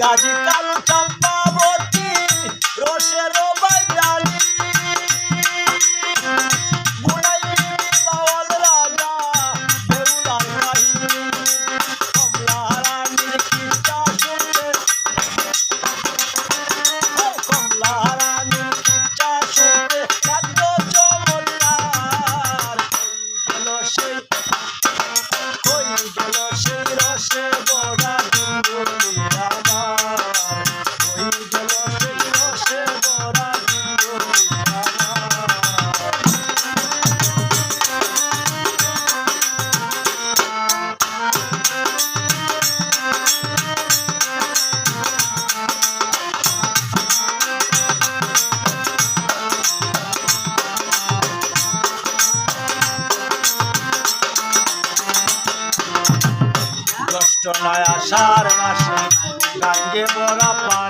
গাজি কালো চাপ নয় আষাঢ় মাসে গাঙ্গে বড় পা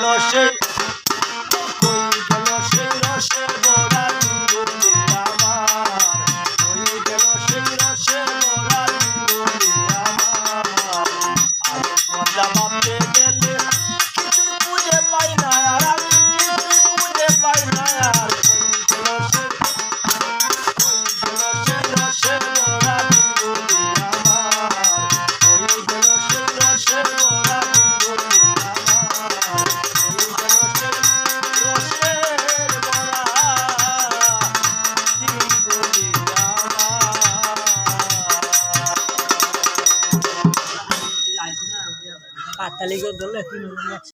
No shit. তাহলে ধরলে তিন